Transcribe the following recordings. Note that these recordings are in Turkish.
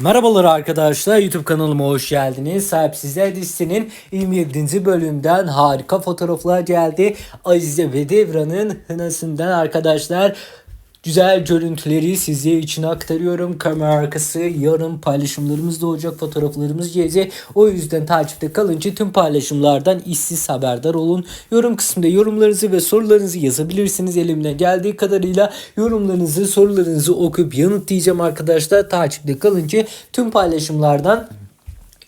Merhabalar arkadaşlar YouTube kanalıma hoş geldiniz. Sahipsizler dizisinin 27. bölümden harika fotoğraflar geldi. Azize ve Devran'ın hınasından arkadaşlar güzel görüntüleri sizler için aktarıyorum. Kamera arkası yarın paylaşımlarımız da olacak fotoğraflarımız gelecek. O yüzden takipte kalınca tüm paylaşımlardan işsiz haberdar olun. Yorum kısmında yorumlarınızı ve sorularınızı yazabilirsiniz. Elimden geldiği kadarıyla yorumlarınızı sorularınızı okuyup yanıtlayacağım arkadaşlar. Takipte kalınca tüm paylaşımlardan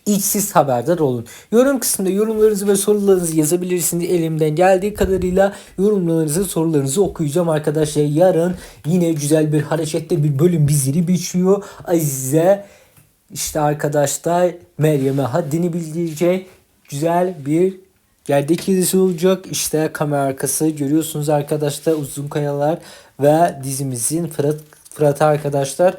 İşsiz haberdar olun. Yorum kısmında yorumlarınızı ve sorularınızı yazabilirsiniz. Elimden geldiği kadarıyla yorumlarınızı, sorularınızı okuyacağım arkadaşlar. Yarın yine güzel bir harekette bir bölüm bizleri biçiyor. Azize işte arkadaşlar Meryem'e haddini bildirecek güzel bir Gerdek dizisi olacak. İşte kamera arkası görüyorsunuz arkadaşlar uzun kayalar ve dizimizin Fırat, Fırat arkadaşlar.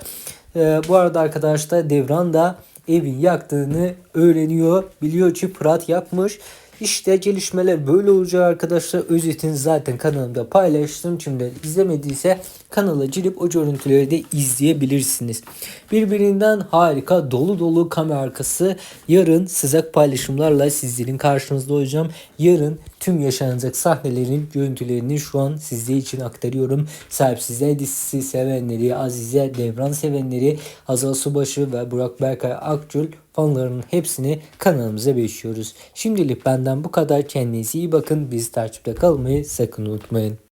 Ee, bu arada arkadaşlar Devran da evin yaktığını öğreniyor. Biliyor ki Fırat yakmış. İşte gelişmeler böyle olacak arkadaşlar. Özetini zaten kanalımda paylaştım. Şimdi izlemediyse kanala girip o görüntüleri de izleyebilirsiniz. Birbirinden harika dolu dolu kamera arkası. Yarın sıcak paylaşımlarla sizlerin karşınızda olacağım. Yarın tüm yaşanacak sahnelerin görüntülerini şu an sizler için aktarıyorum. Sahipsizler dizisi sevenleri, Azize Devran sevenleri, Hazal Subaşı ve Burak Berkay Akgül fanlarının hepsini kanalımıza bekliyoruz. Şimdilik benden bu kadar. Kendinize iyi bakın. Biz takipte kalmayı sakın unutmayın.